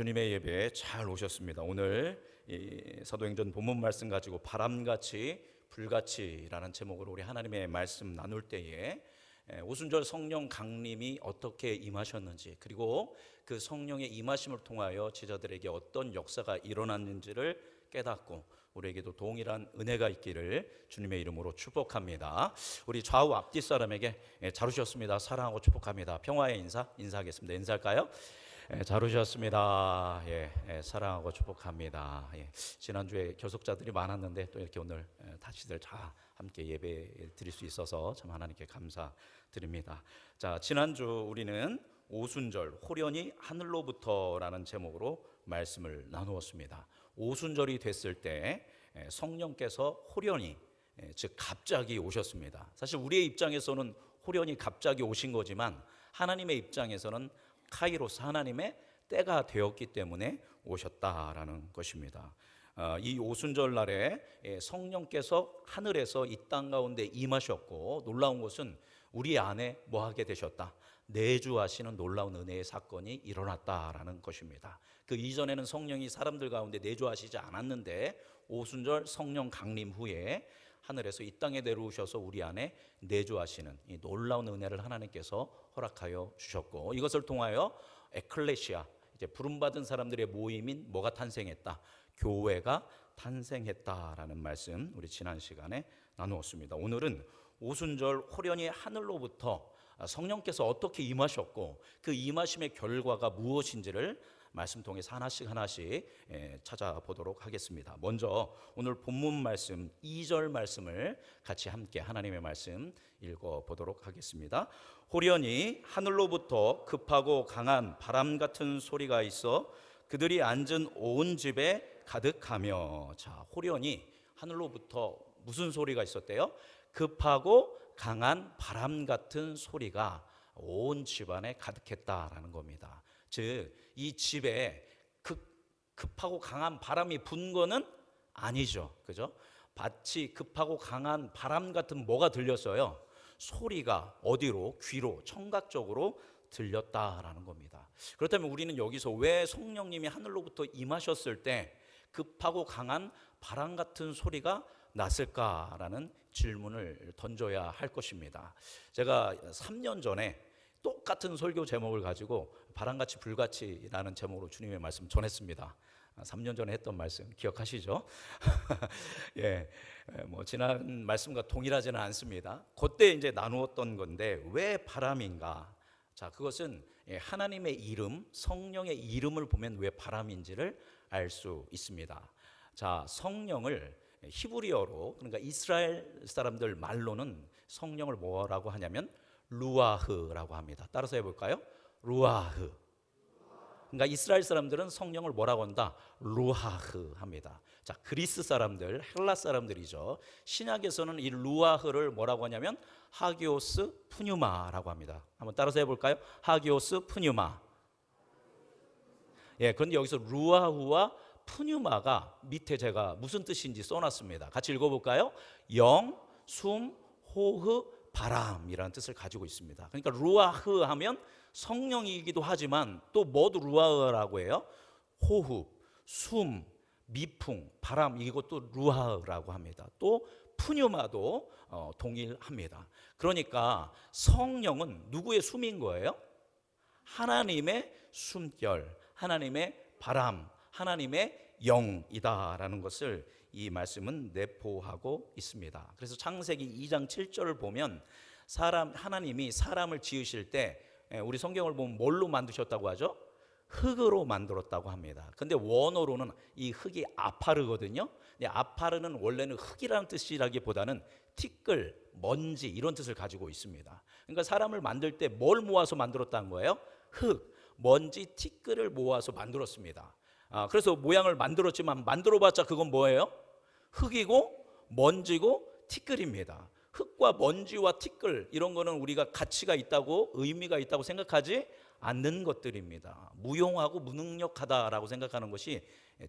주님의 예배에 잘 오셨습니다. 오늘 이 사도행전 본문 말씀 가지고 바람같이 불같이라는 제목으로 우리 하나님의 말씀 나눌 때에 에, 오순절 성령 강림이 어떻게 임하셨는지 그리고 그 성령의 임하심을 통하여 제자들에게 어떤 역사가 일어났는지를 깨닫고 우리에게도 동일한 은혜가 있기를 주님의 이름으로 축복합니다. 우리 좌우 앞뒤 사람에게 예, 잘 오셨습니다. 사랑하고 축복합니다. 평화의 인사 인사하겠습니다. 인사할까요? 예, 잘 오셨습니다. 예, 예, 사랑하고 축복합니다. 예, 지난주에 결속자들이 많았는데 또 이렇게 오늘 예, 다시들 다 함께 예배 드릴 수 있어서 참 하나님께 감사드립니다. 자, 지난주 우리는 오순절 호련이 하늘로부터라는 제목으로 말씀을 나누었습니다. 오순절이 됐을 때 예, 성령께서 호련히 예, 즉 갑자기 오셨습니다. 사실 우리의 입장에서는 호련히 갑자기 오신 거지만 하나님의 입장에서는 카이로스 하나님의 때가 되었기 때문에 오셨다라는 것입니다. 어, 이 오순절 날에 예, 성령께서 하늘에서 이 땅 가운데 임하셨고 놀라운 것은 우리 안에 뭐 하게 되셨다. 내주하시는 놀라운 은혜의 사건이 일어났다라는 것입니다. 그 이전에는 성령이 사람들 가운데 내주하시지 않았는데 오순절 성령 강림 후에 하늘에서 이 땅에 내려오셔서 우리 안에 내주하시는 이 놀라운 은혜를 하나님께서 허락하여 주셨고 이것을 통하여 에클레시아 이제 부름받은 사람들의 모임인 뭐가 탄생했다. 교회가 탄생했다라는 말씀 우리 지난 시간에 나누었습니다. 오늘은 오순절 호련히 하늘로부터 성령께서 어떻게 임하셨고 그 임하심의 결과가 무엇인지를 말씀 통해서 하나씩 하나씩 예, 찾아보도록 하겠습니다. 먼저 오늘 본문 말씀 2절 말씀을 같이 함께 하나님의 말씀 읽어 보도록 하겠습니다. 호련히 하늘로부터 급하고 강한 바람 같은 소리가 있어 그들이 앉은 온 집에 가득하며 자 호련히 하늘로부터 무슨 소리가 있었대요? 급하고 강한 바람 같은 소리가 온 집안에 가득했다라는 겁니다. 즉 이 집에 급, 급하고 강한 바람이 분 거는 아니죠. 그죠? 마치 급하고 강한 바람 같은 뭐가 들렸어요? 소리가 어디로 귀로 청각적으로 들렸다라는 겁니다. 그렇다면 우리는 여기서 왜 성령님이 하늘로부터 임하셨을 때 급하고 강한 바람 같은 소리가 났을까라는 질문을 던져야 할 것입니다. 제가 3년 전에 똑같은 설교 제목을 가지고 바람같이 불같이라는 제목으로 주님의 말씀 전했습니다. 3년 전에 했던 말씀 기억하시죠? 예, 뭐 지난 말씀과 동일하지는 않습니다. 그때 이제 나누었던 건데 왜 바람인가? 자, 그것은 예, 하나님의 이름, 성령의 이름을 보면 왜 바람인지를 알 수 있습니다. 자, 성령을 히브리어로 그러니까 이스라엘 사람들 말로는 성령을 뭐라고 하냐면 루아흐라고 합니다. 따라서 해볼까요? 루아흐. 그러니까 이스라엘 사람들은 성령을 뭐라고 한다? 루하흐 합니다. 자, 그리스 사람들, 헬라 사람들이죠. 신약에서는 이 루아흐를 뭐라고 하냐면 하기오스 푸뉴마라고 합니다. 한번 따라서 해볼까요? 하기오스 푸뉴마. 예, 그런데 여기서 루아흐와 푸뉴마가 밑에 제가 무슨 뜻인지 써놨습니다. 같이 읽어볼까요? 영, 숨, 호흡, 바람이라는 뜻을 가지고 있습니다. 그러니까 루아흐 하면 성령이기도 하지만 또 뭐도 루아흐라고 해요? 호흡, 숨, 미풍, 바람 이것도 루아흐라고 합니다. 또 푸뉴마도 어, 동일합니다. 그러니까 성령은 누구의 숨인 거예요? 하나님의 숨결, 하나님의 바람, 하나님의 영이다라는 것을 이 말씀은 내포하고 있습니다. 그래서 창세기 2장 7절을 보면 사람 하나님이 사람을 지으실 때 예, 우리 성경을 보면 뭘로 만드셨다고 하죠? 흙으로 만들었다고 합니다. 근데 원어로는 이 흙이 아파르거든요. 아파르는 원래는 흙이라는 뜻이라기보다는 티끌, 먼지 이런 뜻을 가지고 있습니다. 그러니까 사람을 만들 때 뭘 모아서 만들었다는 거예요? 흙, 먼지, 티끌을 모아서 만들었습니다. 아, 그래서 모양을 만들었지만 만들어봤자 그건 뭐예요? 흙이고 먼지고 티끌입니다. 흙과 먼지와 티끌 이런 거는 우리가 가치가 있다고 의미가 있다고 생각하지 않는 것들입니다. 무용하고 무능력하다라고 생각하는 것이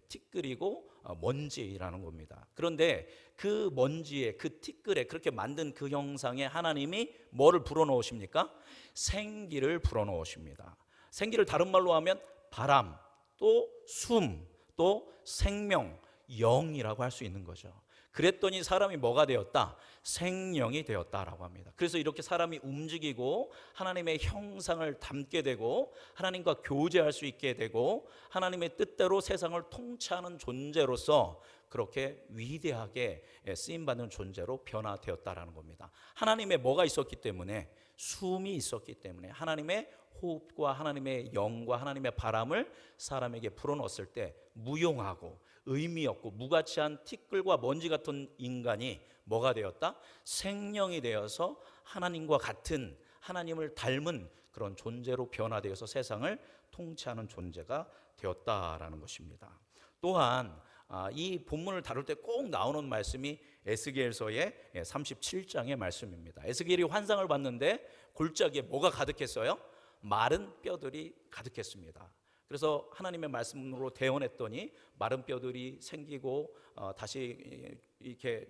티끌이고 어, 먼지라는 겁니다. 그런데 그 먼지에 그 티끌에 그렇게 만든 그 형상에 하나님이 뭐를 불어넣으십니까? 생기를 불어넣으십니다. 생기를 다른 말로 하면 바람 또 숨, 또 생명, 영이라고 할 수 있는 거죠. 그랬더니 사람이 뭐가 되었다? 생명이 되었다라고 합니다. 그래서 이렇게 사람이 움직이고 하나님의 형상을 담게 되고 하나님과 교제할 수 있게 되고 하나님의 뜻대로 세상을 통치하는 존재로서 그렇게 위대하게 쓰임 받는 존재로 변화되었다라는 겁니다. 하나님의 뭐가 있었기 때문에 숨이 있었기 때문에 하나님의 호흡과 하나님의 영과 하나님의 바람을 사람에게 불어넣었을 때 무용하고 의미 없고 무가치한 티끌과 먼지 같은 인간이 뭐가 되었다? 생명이 되어서 하나님과 같은 하나님을 닮은 그런 존재로 변화되어서 세상을 통치하는 존재가 되었다라는 것입니다. 또한 아, 이 본문을 다룰 때 꼭 나오는 말씀이 에스겔서의 37장의 말씀입니다. 에스겔이 환상을 봤는데 골짜기에 뭐가 가득했어요? 마른 뼈들이 가득했습니다. 그래서 하나님의 말씀으로 대언했더니 마른 뼈들이 생기고 어, 다시 이렇게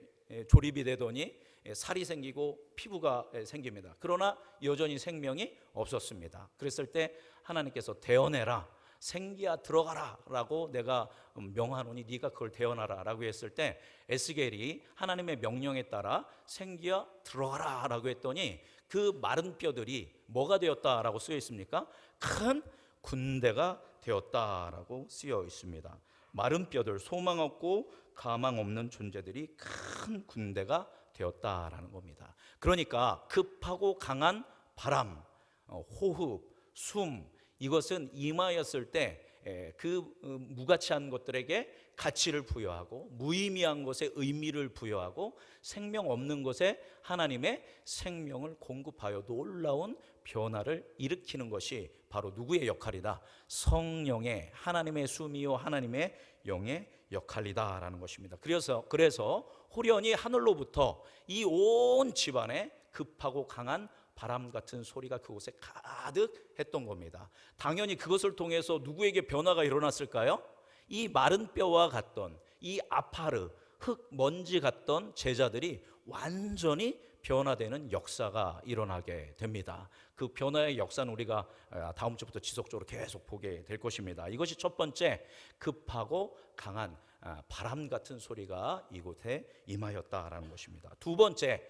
조립이 되더니 살이 생기고 피부가 생깁니다. 그러나 여전히 생명이 없었습니다. 그랬을 때 하나님께서 대언해라. 생기야 들어가라라고 내가 명하노니 네가 그걸 대언하라라고 했을 때 에스겔이 하나님의 명령에 따라 생기야 들어가라라고 했더니 그 마른 뼈들이 뭐가 되었다라고 쓰여 있습니까? 큰 군대가 되었다라고 쓰여 있습니다. 마른 뼈들 소망 없고 가망 없는 존재들이 큰 군대가 되었다라는 겁니다. 그러니까 급하고 강한 바람, 어, 호흡, 숨 이것은 임하였을 때그 어, 무가치한 것들에게 가치를 부여하고 무의미한 것에 의미를 부여하고 생명 없는 것에 하나님의 생명을 공급하여 놀라운 변화를 일으키는 것이 바로 누구의 역할이다? 성령의 하나님의 숨이요 하나님의 영의 역할이다라는 것입니다. 그래서 그래서 호련히 하늘로부터 이 온 집안에 급하고 강한 바람 같은 소리가 그곳에 가득했던 겁니다. 당연히 그것을 통해서 누구에게 변화가 일어났을까요? 이 마른 뼈와 같던 이 아파르 흙 먼지 같던 제자들이 완전히 변화되는 역사가 일어나게 됩니다. 그 변화의 역사는 우리가 아, 다음 주부터 지속적으로 계속 보게 될 것입니다. 이것이 첫 번째 급하고 강한 아, 바람 같은 소리가 이곳에 임하였다라는 것입니다. 두 번째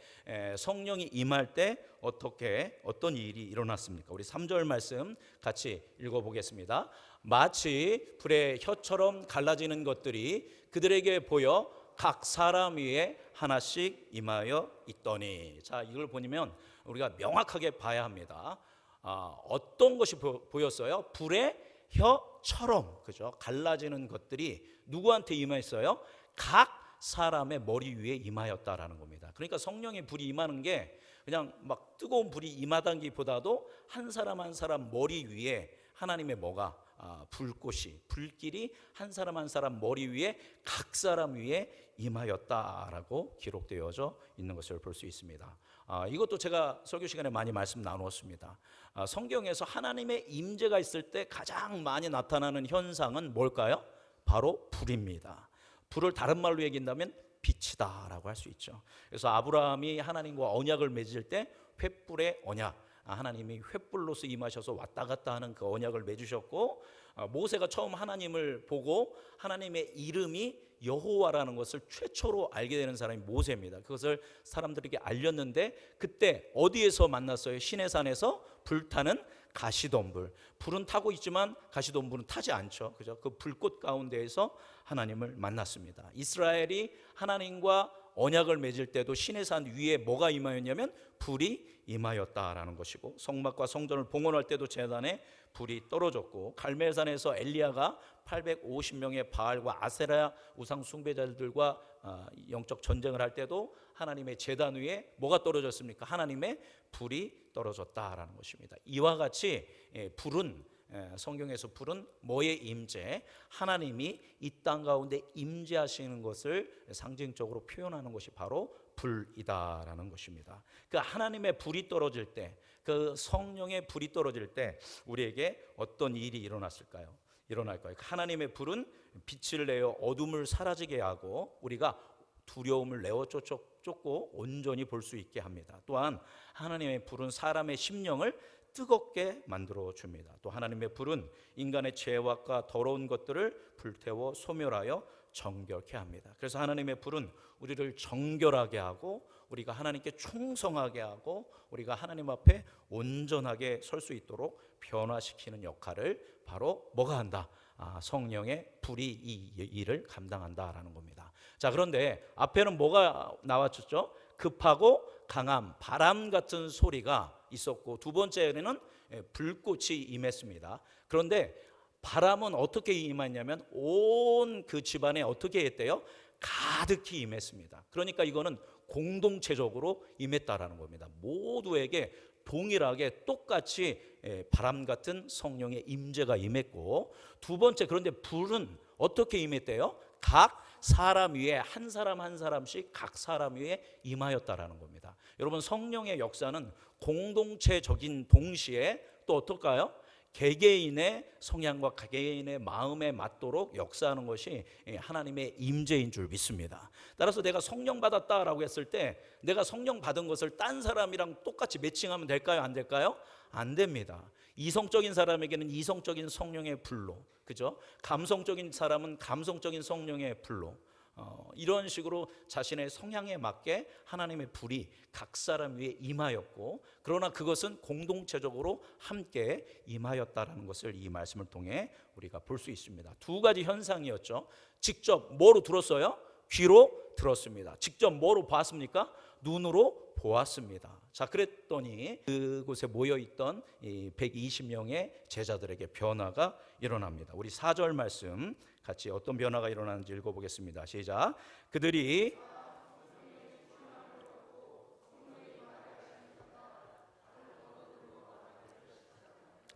성령이 임할 때 어떻게 어떤 일이 일어났습니까? 우리 3절 말씀 같이 읽어 보겠습니다. 마치 불의 혀처럼 갈라지는 것들이 그들에게 보여 각 사람 위에 하나씩 임하여 있더니 자 이걸 보면 우리가 명확하게 봐야 합니다. 아, 어떤 것이 보, 였어요 불의 혀처럼 그죠? 갈라지는 것들이 누구한테 임했어요? 각 사람의 머리 위에 임하였다라는 겁니다. 그러니까 성령의 불이 임하는 게 그냥 막 뜨거운 불이 임하다기보다도 한 사람 한 사람 머리 위에 하나님의 뭐가 아, 불꽃이 불길이 한 사람 한 사람 머리 위에 각 사람 위에 임하였다라고 기록되어져 있는 것을 볼 수 있습니다. 아, 이것도 제가 설교 시간에 많이 말씀 나누었습니다. 아, 성경에서 하나님의 임재가 있을 때 가장 많이 나타나는 현상은 뭘까요? 바로 불입니다. 불을 다른 말로 얘기한다면 빛이다라고 할 수 있죠. 그래서 아브라함이 하나님과 언약을 맺을 때 횃불의 언약 아, 하나님이 횃불로서 임하셔서 왔다 갔다 하는 그 언약을 맺으셨고 아, 모세가 처음 하나님을 보고 하나님의 이름이 여호와라는 것을 최초로 알게 되는 사람이 모세입니다. 그것을 사람들에게 알렸는데 그때 어디에서 만났어요? 시내산에서 불타는 가시덤불. 불은 타고 있지만 가시덤불은 타지 않죠. 그죠? 그 불꽃 가운데에서 하나님을 만났습니다. 이스라엘이 하나님과 언약을 맺을 때도 시내산 위에 뭐가 임하였냐면 불이 임하였다라는 것이고 성막과 성전을 봉헌할 때도 제단에 불이 떨어졌고 갈멜산에서 엘리야가 850명의 바알과 아세라 우상 숭배자들과 아, 영적 전쟁을 할 때도 하나님의 제단 위에 뭐가 떨어졌습니까? 하나님의 불이 떨어졌다라는 것입니다. 이와 같이 예, 불은 예, 성경에서 불은 뭐의 임재? 하나님이 이 땅 가운데 임재하시는 것을 상징적으로 표현하는 것이 바로 불이다라는 것입니다. 그 하나님의 불이 떨어질 때, 그 성령의 불이 떨어질 때 우리에게 어떤 일이 일어났을까요? 일어날까요? 하나님의 불은 빛을 내어 어둠을 사라지게 하고 우리가 두려움을 내어 쫓고 온전히 볼 수 있게 합니다. 또한 하나님의 불은 사람의 심령을 뜨겁게 만들어 줍니다. 또 하나님의 불은 인간의 죄악과 더러운 것들을 불태워 소멸하여 정결케 합니다. 그래서 하나님의 불은 우리를 정결하게 하고 우리가 하나님께 충성하게 하고 우리가 하나님 앞에 온전하게 설 수 있도록 변화시키는 역할을 바로 뭐가 한다? 아, 성령의 불이 이 일을 감당한다라는 겁니다. 자, 그런데 앞에는 뭐가 나왔죠? 급하고 강함, 바람 같은 소리가 있었고 두 번째는 예, 불꽃이 임했습니다. 그런데 바람은 어떻게 임했냐면 온 그 집안에 어떻게 했대요? 가득히 임했습니다. 그러니까 이거는 공동체적으로 임했다라는 겁니다. 모두에게 동일하게 똑같이 예, 바람 같은 성령의 임재가 임했고 두 번째 그런데 불은 어떻게 임했대요? 각 사람 위에 한 사람 한 사람씩 각 사람 위에 임하였다라는 겁니다. 여러분 성령의 역사는 공동체적인 동시에 또 어떨까요? 개개인의 성향과 개개인의 마음에 맞도록 역사하는 것이 하나님의 임재인 줄 믿습니다. 따라서 내가 성령 받았다라고 했을 때 내가 성령 받은 것을 딴 사람이랑 똑같이 매칭하면 될까요? 안 될까요? 안 됩니다. 이성적인 사람에게는 이성적인 성령의 불로, 그죠? 감성적인 사람은 감성적인 성령의 불로. 어, 이런 식으로 자신의 성향에 맞게 하나님의 불이 각 사람 위에 임하였고 그러나 그것은 공동체적으로 함께 임하였다라는 것을 이 말씀을 통해 우리가 볼 수 있습니다. 두 가지 현상이었죠. 직접 뭐로 들었어요? 귀로 들었습니다. 직접 뭐로 봤습니까? 눈으로 보았습니다. 자, 그랬더니 그곳에 모여 있던 120명의 제자들에게 변화가 일어납니다. 우리 4절 말씀 같이 어떤 변화가 일어나는지 읽어보겠습니다. 시작. 그들이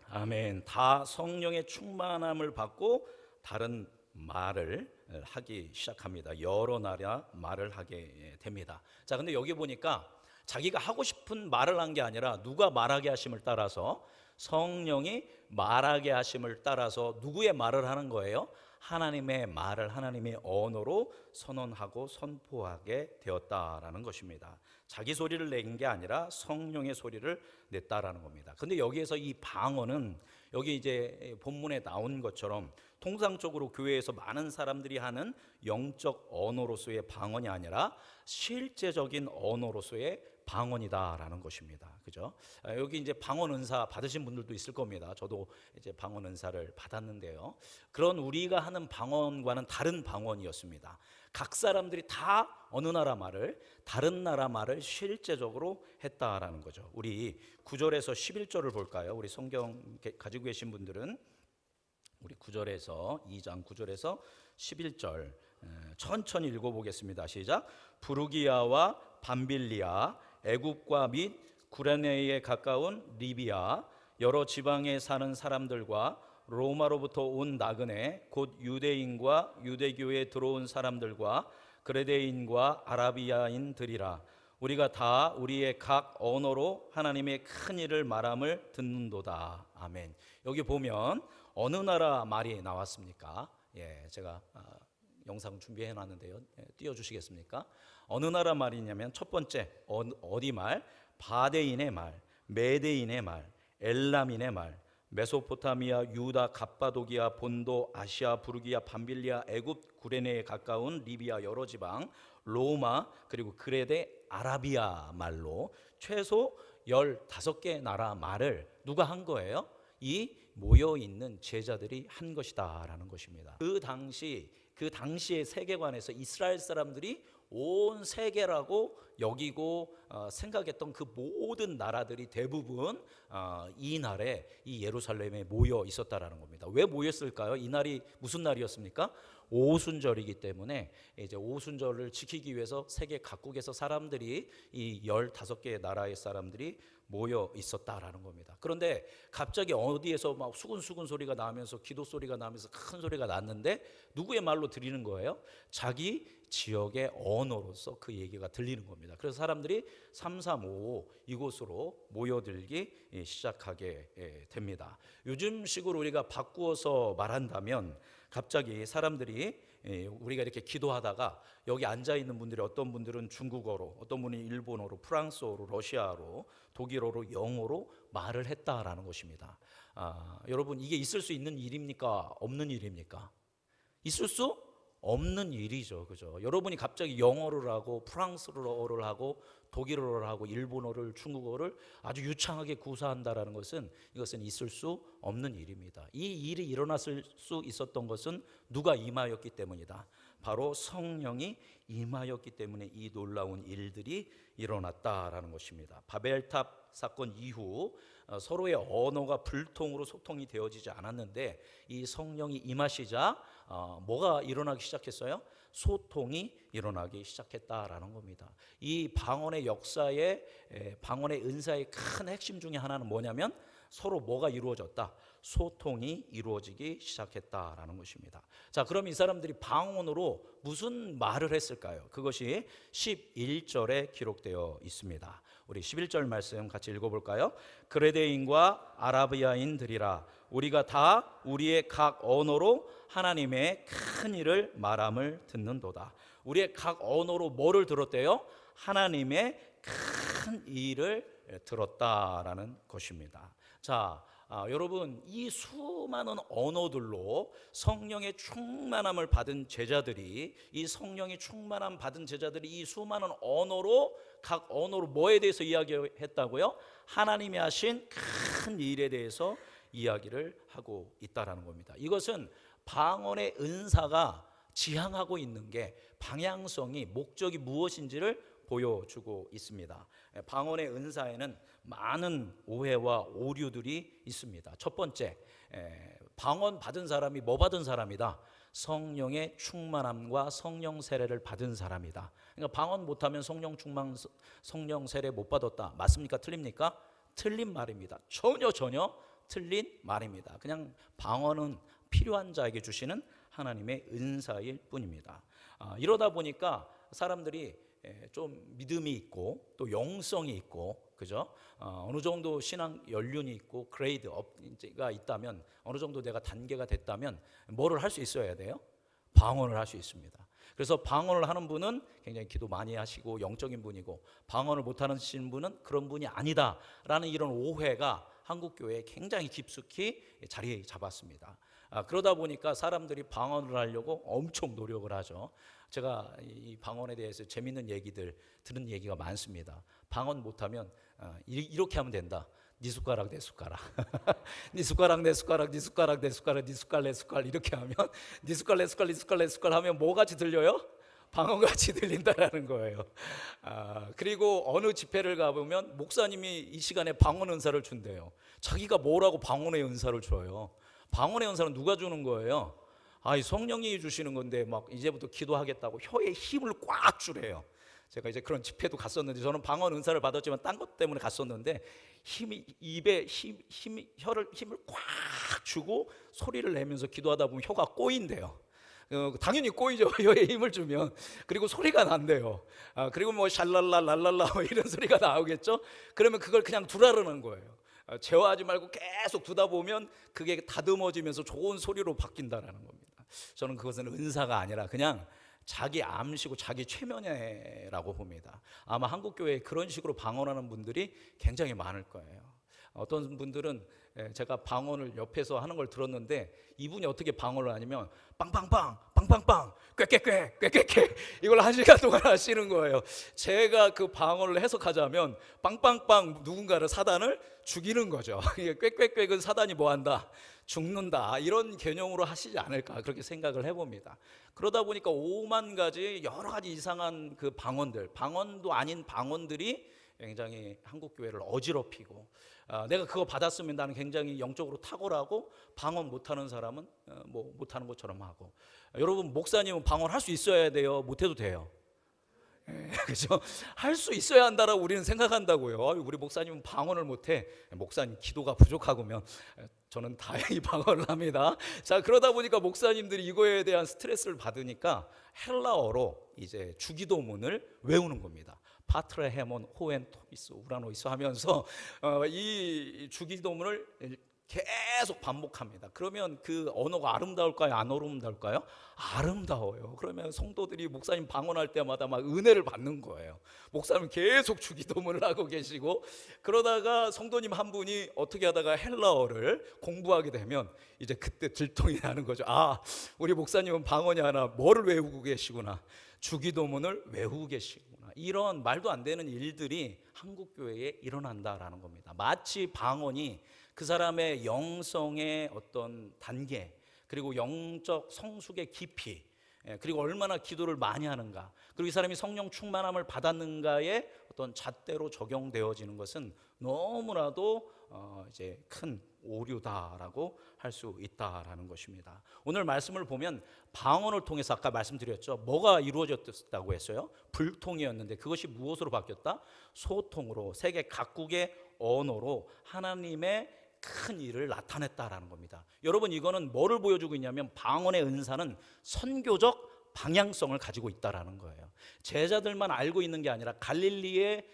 아멘. 다 성령의 충만함을 받고 다른 말을 하기 시작합니다. 여러 나라 말을 하게 됩니다. 자, 근데 여기 보니까 자기가 하고 싶은 말을 한 게 아니라 누가 말하게 하심을 따라서 성령이 말하게 하심을 따라서 누구의 말을 하는 거예요? 하나님의 말을 하나님의 언어로 선언하고 선포하게 되었다라는 것입니다. 자기 소리를 낸 게 아니라 성령의 소리를 냈다라는 겁니다. 근데 여기에서 이 방언은 여기 이제 본문에 나온 것처럼 통상적으로 교회에서 많은 사람들이 하는 영적 언어로서의 방언이 아니라 실제적인 언어로서의 방언이다라는 것입니다. 그죠? 아, 여기 이제 방언 은사 받으신 분들도 있을 겁니다. 저도 이제 방언 은사를 받았는데요. 그런 우리가 하는 방언과는 다른 방언이었습니다. 각 사람들이 다 어느 나라 말을 다른 나라 말을 실제적으로 했다라는 거죠. 우리 9절에서 11절을 볼까요? 우리 성경 가지고 계신 분들은 우리 9절에서 2장 9절에서 11절 천천히 읽어보겠습니다. 시작. 부르기아와 밤빌리아 애굽과 및 구레네에 가까운 리비아 여러 지방에 사는 사람들과 로마로부터 온 나그네 곧 유대인과 유대교에 들어온 사람들과 그레데인과 아라비아인들이라 우리가 다 우리의 각 언어로 하나님의 큰 일을 말함을 듣는도다. 아멘. 여기 보면 어느 나라 말이 나왔습니까? 예, 제가 아, 영상 준비해 놨는데요. 예, 띄워 주시겠습니까? 어느 나라 말이냐면 첫 번째 어, 어디 말? 바데인의 말, 메데인의 말, 엘람인의 말, 메소포타미아, 유다, 갑바도기아, 본도, 아시아, 부르기아, 밤빌리아, 애굽, 구레네에 가까운 리비아 여러 지방, 로마 그리고 그레데 아라비아 말로 최소 15개 나라 말을 누가 한 거예요? 이 모여 있는 제자들이 한 것이다라는 것입니다. 그 당시 그 당시의 세계관에서 이스라엘 사람들이 온 세계라고 여기고 어, 생각했던 그 모든 나라들이 대부분 어, 이 날에 이 예루살렘에 모여 있었다라는 겁니다. 왜 모였을까요? 이 날이 무슨 날이었습니까? 오순절이기 때문에 이제 오순절을 지키기 위해서 세계 각국에서 사람들이 이 15개의 나라의 사람들이 모여 있었다라는 겁니다. 그런데 갑자기 어디에서 막 수근수근 소리가 나면서 기도 소리가 나면서 큰 소리가 났는데 누구의 말로 들리는 거예요? 자기 지역의 언어로서 그 얘기가 들리는 겁니다. 그래서 사람들이 335 이곳으로 모여들기 시작하게 예, 됩니다. 요즘식으로 우리가 바꾸어서 말한다면 갑자기 사람들이 예, 우리가 이렇게 기도하다가 여기 앉아 있는 분들이 어떤 분들은 중국어로, 어떤 분이 일본어로, 프랑스어로, 러시아로, 독일어로, 영어로 말을 했다라는 것입니다. 아, 여러분 이게 있을 수 있는 일입니까? 없는 일입니까? 있을 수 없는 일이죠. 그죠? 여러분이 갑자기 영어를 하고 프랑스어를 하고 독일어를 하고 일본어를 중국어를 아주 유창하게 구사한다라는 것은 이것은 있을 수 없는 일입니다. 이 일이 일어났을 수 있었던 것은 누가 임하였기 때문이다. 바로 성령이 임하였기 때문에 이 놀라운 일들이 일어났다라는 것입니다. 바벨탑 사건 이후 어, 서로의 언어가 불통으로 소통이 되어지지 않았는데 이 성령이 임하시자 어, 뭐가 일어나기 시작했어요? 소통이 일어나기 시작했다라는 겁니다. 이 방언의 역사의 에, 방언의 은사의 큰 핵심 중에 하나는 뭐냐면 서로 뭐가 이루어졌다. 소통이 이루어지기 시작했다라는 것입니다. 자, 그럼 이 사람들이 방언으로 무슨 말을 했을까요? 그것이 11절에 기록되어 있습니다. 우리 11절 말씀 같이 읽어 볼까요? 그레데인과 아라비아인들이라 우리가 다 우리의 각 언어로 하나님의 큰 일을 말함을 듣는도다. 우리의 각 언어로 뭐를 들었대요? 하나님의 큰 일을 들었다라는 것입니다. 자, 아, 여러분 이 수많은 언어들로 성령의 충만함을 받은 제자들이 이 성령의 충만함 받은 제자들이 이 수많은 언어로 각 언어로 뭐에 대해서 이야기했다고요? 하나님이 하신 큰 일에 대해서 이야기를 하고 있다라는 겁니다. 이것은 방언의 은사가 지향하고 있는 게 방향성이 목적이 무엇인지를 보여주고 있습니다. 예, 방언의 은사에는 많은 오해와 오류들이 있습니다. 첫 번째, 에, 방언 받은 사람이 뭐 받은 사람이다? 성령의 충만함과 성령 세례를 받은 사람이다. 그러니까 방언 못하면 성령 충만, 성령 세례 못 받았다. 맞습니까? 틀립니까? 틀린 말입니다. 전혀 전혀 틀린 말입니다. 그냥 방언은 필요한 자에게 주시는 하나님의 은사일 뿐입니다. 아, 이러다 보니까 사람들이 예, 좀 믿음이 있고 또 영성이 있고 그죠? 어, 어느 정도 신앙 연륜이 있고 그레이드 업가 있다면 어느 정도 내가 단계가 됐다면 뭐를 할 수 있어야 돼요? 방언을 할 수 있습니다. 그래서 방언을 하는 분은 굉장히 기도 많이 하시고 영적인 분이고 방언을 못 하는 분은 그런 분이 아니다라는 이런 오해가 한국 교회에 굉장히 깊숙이 자리 잡았습니다. 아, 그러다 보니까 사람들이 방언을 하려고 엄청 노력을 하죠. 제가 이 방언에 대해서 재밌는 얘기들 들은 얘기가 많습니다. 방언 못하면 어, 이렇게 하면 된다. 네 숟가락 내 숟가락, 네 숟가락 내 숟가락, 네 숟가락 내 숟가락, 네 숟갈 내 숟갈 이렇게 하면 네 숟갈 내 숟갈, 네 숟갈 내 숟갈 하면 뭐 같이 들려요? 방언같이 들린다라는 거예요. 아, 그리고 어느 집회를 가보면 목사님이 이 시간에 방언 은사를 준대요. 자기가 뭐라고 방언의 은사를 줘요. 방언의 은사는 누가 주는 거예요? 아, 성령이 주시는 건데 막 이제부터 기도하겠다고 혀에 힘을 꽉 주래요. 제가 이제 그런 집회도 갔었는데 저는 방언 은사를 받았지만 딴 것 때문에 갔었는데 힘이 입에 힘, 힘 혀를 힘을 꽉 주고 소리를 내면서 기도하다 보면 혀가 꼬인대요. 어, 당연히 꼬이죠. 혀에 힘을 주면 그리고 소리가 난대요. 아, 그리고 뭐 샬랄라 랄랄라 뭐 이런 소리가 나오겠죠. 그러면 그걸 그냥 두라르는 거예요. 아, 제어하지 말고 계속 두다 보면 그게 다듬어지면서 좋은 소리로 바뀐다라는 겁니다. 저는 그것은 은사가 아니라 그냥 자기 암시고 자기 최면회라고 봅니다. 아마 한국 교회에 그런 식으로 방언하는 분들이 굉장히 많을 거예요. 어떤 분들은 예, 제가 방언을 옆에서 하는 걸 들었는데 이분이 어떻게 방언을 하냐면 빵빵빵 빵빵빵 꾀꾀꾀 꾀꾀꾀 이걸 한 시간 동안 하시는 거예요. 제가 그 방언을 해석하자면 빵빵빵 누군가를 사단을 죽이는 거죠. 꾀꾀꾀은 사단이 뭐 한다? 죽는다. 이런 개념으로 하시지 않을까 그렇게 생각을 해봅니다. 그러다 보니까 오만 가지 여러 가지 이상한 그 방언들, 방언도 아닌 방언들이 굉장히 한국 교회를 어지럽히고 아, 내가 그거 받았으면 나는 굉장히 영적으로 탁월하고 방언 못하는 사람은 어, 뭐 못하는 것처럼 하고 아, 여러분 목사님은 방언 할 수 있어야 돼요 못해도 돼요 예, 그죠? 할 수 있어야 한다라고 우리는 생각한다고요. 우리 목사님은 방언을 못해. 목사님 기도가 부족하고면 저는 다행히 방언을 합니다. 자 그러다 보니까 목사님들이 이거에 대한 스트레스를 받으니까 헬라어로 이제 주기도문을 외우는 겁니다. 파트레 헤몬 호엔 토비스 우라노이스 하면서 어, 이 주기도문을 계속 반복합니다. 그러면 그 언어가 아름다울까요? 안 아름다울까요? 아름다워요. 그러면 성도들이 목사님 방언할 때마다 막 은혜를 받는 거예요. 목사님 계속 주기도문을 하고 계시고 그러다가 성도님 한 분이 어떻게 하다가 헬라어를 공부하게 되면 이제 그때 들통이 나는 거죠. 아, 우리 목사님은 방언이 하나 뭐를 외우고 계시구나. 주기도문을 외우고 계시구나. 이런 말도 안 되는 일들이 한국 교회에 일어난다라는 겁니다. 마치 방언이 그 사람의 영성의 어떤 단계 그리고 영적 성숙의 깊이 예, 그리고 얼마나 기도를 많이 하는가 그리고 이 사람이 성령 충만함을 받았는가에 어떤 잣대로 적용되어지는 것은 너무나도 어 이제 큰 오류다라고 할 수 있다라는 것입니다. 오늘 말씀을 보면 방언을 통해서 아까 말씀드렸죠. 뭐가 이루어졌다고 했어요? 불통이었는데 그것이 무엇으로 바뀌었다? 소통으로 세계 각국의 언어로 하나님의 큰 일을 나타냈다라는 겁니다. 여러분 이거는 뭐를 보여주고 있냐면 방언의 은사는 선교적 방향성을 가지고 있다라는 거예요. 제자들만 알고 있는 게 아니라 갈릴리에 에,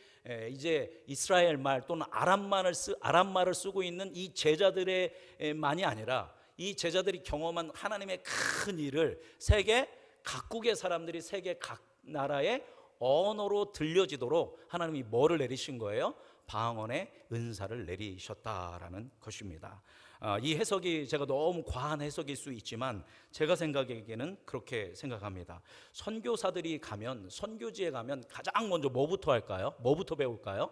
이제 이스라엘 말 또는 아람말을 쓰 아람말을 쓰고 있는 이 제자들의만이 아니라 이 제자들이 경험한 하나님의 큰 일을 세계 각국의 사람들이 세계 각 나라의 언어로 들려지도록 하나님이 뭐를 내리신 거예요? 방언의 은사를 내리셨다라는 것입니다. 아, 이 해석이 제가 너무 과한 해석일 수 있지만 제가 생각에게는 그렇게 생각합니다. 선교사들이 가면 선교지에 가면 가장 먼저 뭐부터 할까요? 뭐부터 배울까요?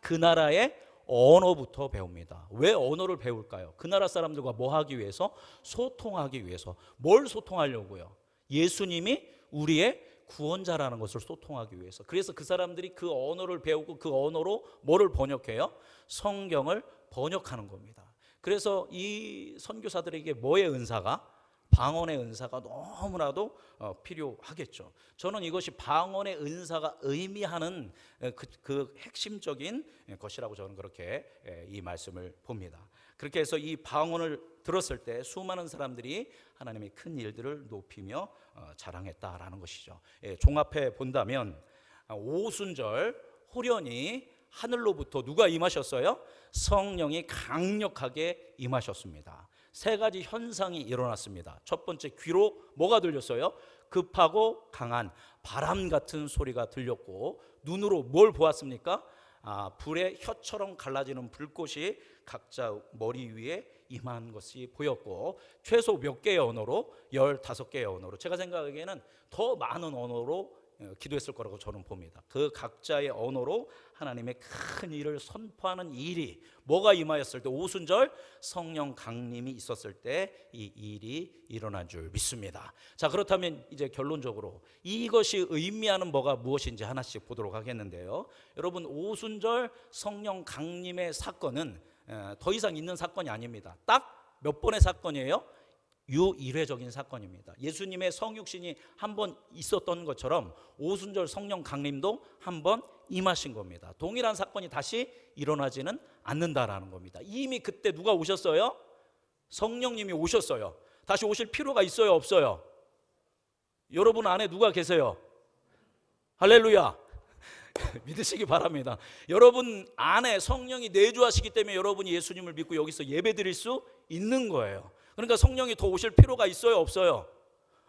그 나라의 언어부터 배웁니다. 왜 언어를 배울까요? 그 나라 사람들과 뭐 하기 위해서? 소통하기 위해서. 뭘 소통하려고요? 예수님이 우리의 구원자라는 것을 소통하기 위해서. 그래서 그 사람들이 그 언어를 배우고 그 언어로 뭐를 번역해요? 성경을 번역하는 겁니다. 그래서 이 선교사들에게 뭐의 은사가 방언의 은사가 너무나도 어, 필요하겠죠. 저는 이것이 방언의 은사가 의미하는 그, 그 핵심적인 것이라고 저는 그렇게 이 말씀을 봅니다. 그렇게 해서 이 방언을 들었을 때 수많은 사람들이 하나님의 큰 일들을 높이며 어, 자랑했다라는 것이죠. 예, 종합해 본다면 아, 오순절 호련히 하늘로부터 누가 임하셨어요? 성령이 강력하게 임하셨습니다. 세 가지 현상이 일어났습니다. 첫 번째 귀로 뭐가 들렸어요? 급하고 강한 바람 같은 소리가 들렸고 눈으로 뭘 보았습니까? 아, 불의 혀처럼 갈라지는 불꽃이 각자 머리 위에 임한 것이 보였고 최소 몇 개의 언어로 15개의 언어로 제가 생각하기에는 더 많은 언어로 어, 기도했을 거라고 저는 봅니다. 그 각자의 언어로 하나님의 큰 일을 선포하는 일이 뭐가 임하였을 때 오순절 성령 강림이 있었을 때 이 일이 일어난 줄 믿습니다. 자 그렇다면 이제 결론적으로 이것이 의미하는 뭐가 무엇인지 하나씩 보도록 하겠는데요. 여러분 오순절 성령 강림의 사건은 더 이상 있는 사건이 아닙니다. 딱 몇 번의 사건이에요? 유일회적인 사건입니다. 예수님의 성육신이 한 번 있었던 것처럼 오순절 성령 강림도 한 번 임하신 겁니다. 동일한 사건이 다시 일어나지는 않는다라는 겁니다. 이미 그때 누가 오셨어요? 성령님이 오셨어요. 다시 오실 필요가 있어요, 없어요? 여러분 안에 누가 계세요? 할렐루야. 믿으시기 바랍니다. 여러분 안에 성령이 내주하시기 때문에 여러분이 예수님을 믿고 여기서 예배 드릴 수 있는 거예요. 그러니까 성령이 더 오실 필요가 있어요, 없어요?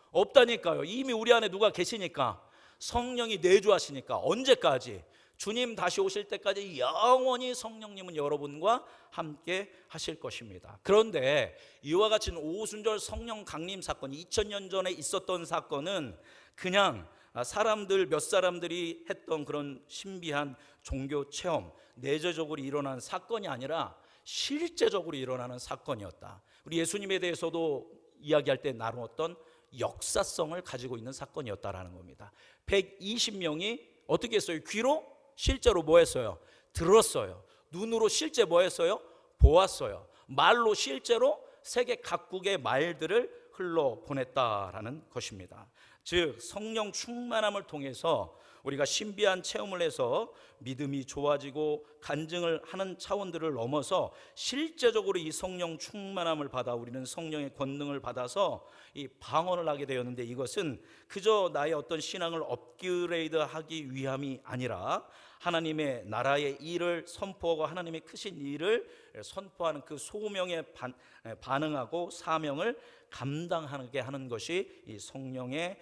없다니까요. 이미 우리 안에 누가 계시니까 성령이 내주하시니까 언제까지 주님 다시 오실 때까지 영원히 성령님은 여러분과 함께 하실 것입니다. 그런데 이와 같은 오순절 성령 강림 사건 2000년 전에 있었던 사건은 그냥 사람들 몇 사람들이 했던 그런 신비한 종교 체험 내재적으로 일어난 사건이 아니라 실제적으로 일어나는 사건이었다. 우리 예수님에 대해서도 이야기할 때 나누었던 역사성을 가지고 있는 사건이었다라는 겁니다. 120명이 어떻게 했어요? 귀로 실제로 뭐 했어요? 들었어요. 눈으로 실제 뭐 했어요? 보았어요. 말로 실제로 세계 각국의 말들을 흘러 보냈다라는 것입니다. 즉 성령 충만함을 통해서 우리가 신비한 체험을 해서 믿음이 좋아지고 간증을 하는 차원들을 넘어서 실제적으로 이 성령 충만함을 받아 우리는 성령의 권능을 받아서 이 방언을 하게 되었는데 이것은 그저 나의 어떤 신앙을 업그레이드 하기 위함이 아니라 하나님의 나라의 일을 선포하고 하나님의 크신 일을 선포하는 그 소명에 반, 반응하고 사명을 감당하게 하는 것이 이 성령의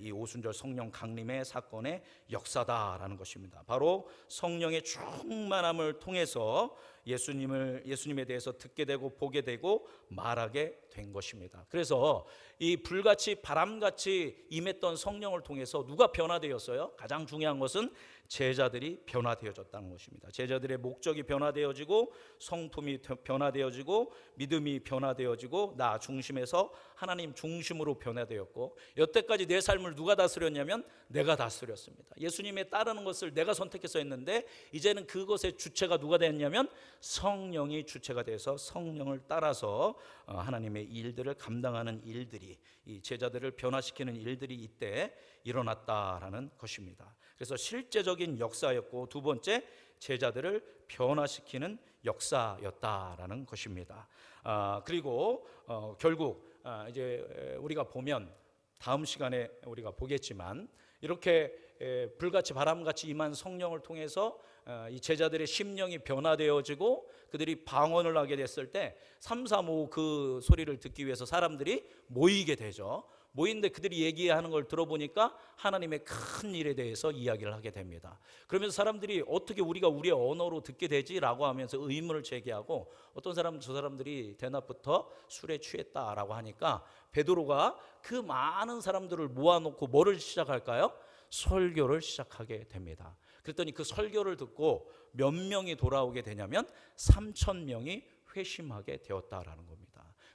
이 오순절 성령 강림의 사건의 역사다라는 것입니다. 바로 성령의 충만함을 통해서 예수님을 예수님에 대해서 듣게 되고 보게 되고 말하게 된 것입니다. 그래서 이 불같이 바람같이 임했던 성령을 통해서 누가 변화되었어요? 가장 중요한 것은 제자들이 변화되어졌다는 것입니다. 제자들의 목적이 변화되어지고 성품이 변화되어지고 믿음이 변화되어지고 나 중심에서 하나님 중심으로 변화되었고 여태까지 내 삶을 누가 다스렸냐면 내가 다스렸습니다. 예수님에 따르는 것을 내가 선택해서 했는데 이제는 그것의 주체가 누가 됐냐면 성령이 주체가 돼서 성령을 따라서 어, 하나님의 일들을 감당하는 일들이 이 제자들을 변화시키는 일들이 이때 일어났다라는 것입니다. 그래서 실제적인 역사였고 두 번째 제자들을 변화시키는 역사였다라는 것입니다. 아, 그리고 어, 결국 아, 이제 우리가 보면 다음 시간에 우리가 보겠지만 이렇게 에, 불같이 바람같이 임한 성령을 통해서 어, 이 제자들의 심령이 변화되어지고 그들이 방언을 하게 됐을 때 3, 3, 5 그 소리를 듣기 위해서 사람들이 모이게 되죠. 모인데 그들이 얘기하는 걸 들어보니까 하나님의 큰 일에 대해서 이야기를 하게 됩니다. 그러면서 사람들이 어떻게 우리가 우리의 언어로 듣게 되지라고 하면서 의문을 제기하고 어떤 사람은 저 사람들이 대낮부터 술에 취했다라고 하니까 베드로가 그 많은 사람들을 모아놓고 뭐를 시작할까요? 설교를 시작하게 됩니다. 그랬더니 그 설교를 듣고 몇 명이 돌아오게 되냐면 3천 명이 회심하게 되었다라는 겁니다.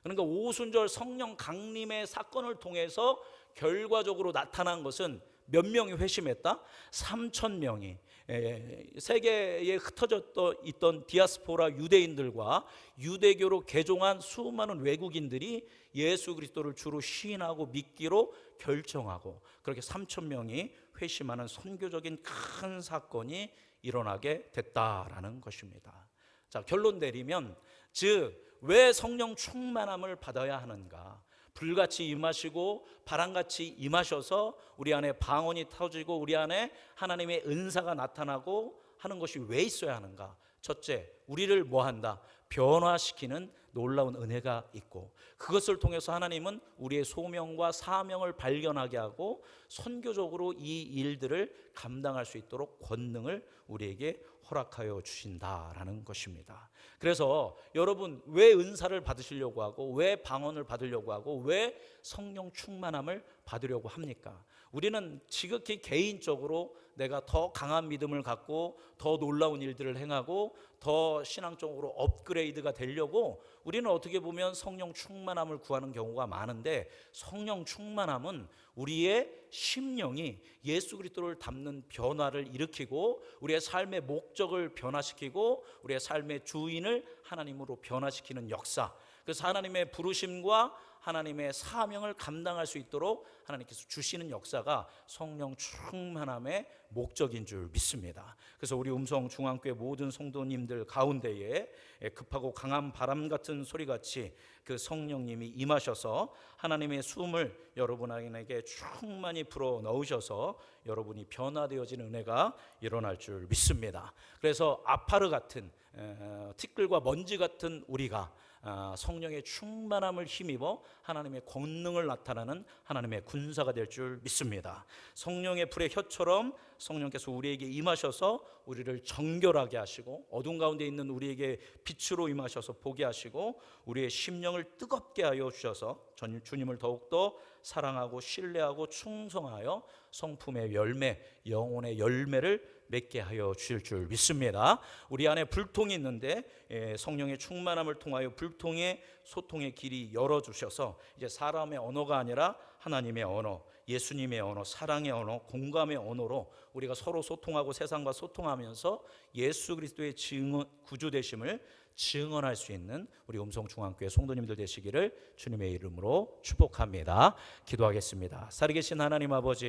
그러니까 오순절 성령 강림의 사건을 통해서 결과적으로 나타난 것은 몇 명이 회심했다? 3천 명이 세계에 흩어져 있던 디아스포라 유대인들과 유대교로 개종한 수많은 외국인들이 예수 그리스도를 주로 시인하고 믿기로 결정하고 그렇게 3천 명이 회심하는 선교적인 큰 사건이 일어나게 됐다라는 것입니다. 자, 결론 내리면 즉 왜 성령 충만함을 받아야 하는가? 불같이 임하시고 바람같이 임하셔서 우리 안에 방언이 터지고 우리 안에 하나님의 은사가 나타나고 하는 것이 왜 있어야 하는가? 첫째, 우리를 뭐 한다? 변화시키는 놀라운 은혜가 있고 그것을 통해서 하나님은 우리의 소명과 사명을 발견하게 하고 선교적으로 이 일들을 감당할 수 있도록 권능을 우리에게 허락하여 주신다라는 것입니다. 그래서 여러분 왜 은사를 받으시려고 하고 왜 방언을 받으려고 하고 왜 성령 충만함을 받으려고 합니까? 우리는 지극히 개인적으로 내가 더 강한 믿음을 갖고 더 놀라운 일들을 행하고 더 신앙적으로 업그레이드가 되려고 우리는 어떻게 보면 성령 충만함을 구하는 경우가 많은데 성령 충만함은 우리의 심령이 예수 그리스도를 담는 변화를 일으키고 우리의 삶의 목적을 변화시키고 우리의 삶의 주인을 하나님으로 변화시키는 역사. 그래서 하나님의 부르심과 하나님의 사명을 감당할 수 있도록 하나님께서 주시는 역사가 성령 충만함의 목적인 줄 믿습니다. 그래서 우리 음성 중앙교회 모든 성도님들 가운데에 급하고 강한 바람 같은 소리 같이 그 성령님이 임하셔서 하나님의 숨을 여러분에게 충만히 불어 넣으셔서 여러분이 변화되어지는 은혜가 일어날 줄 믿습니다. 그래서 아파르 같은 티끌과 먼지 같은 우리가 아, 성령의 충만함을 힘입어 하나님의 권능을 나타나는 하나님의 군사가 될 줄 믿습니다. 성령의 불의 혀처럼 성령께서 우리에게 임하셔서 우리를 정결하게 하시고 어둠 가운데 있는 우리에게 빛으로 임하셔서 보게 하시고 우리의 심령을 뜨겁게 하여 주셔서 주님을 더욱더 사랑하고 신뢰하고 충성하여 성품의 열매, 영혼의 열매를 맺게 하여 주실 줄 믿습니다. 우리 안에 불통이 있는데 예, 성령의 충만함을 통하여 불통의 소통의 길이 열어 주셔서 이제 사람의 언어가 아니라 하나님의 언어, 예수님의 언어, 사랑의 언어, 공감의 언어로 우리가 서로 소통하고 세상과 소통하면서 예수 그리스도의 증언, 구주 되심을 증언할 수 있는 우리 음성 중앙교회 성도님들 되시기를 주님의 이름으로 축복합니다. 기도하겠습니다. 살이 계신 하나님 아버지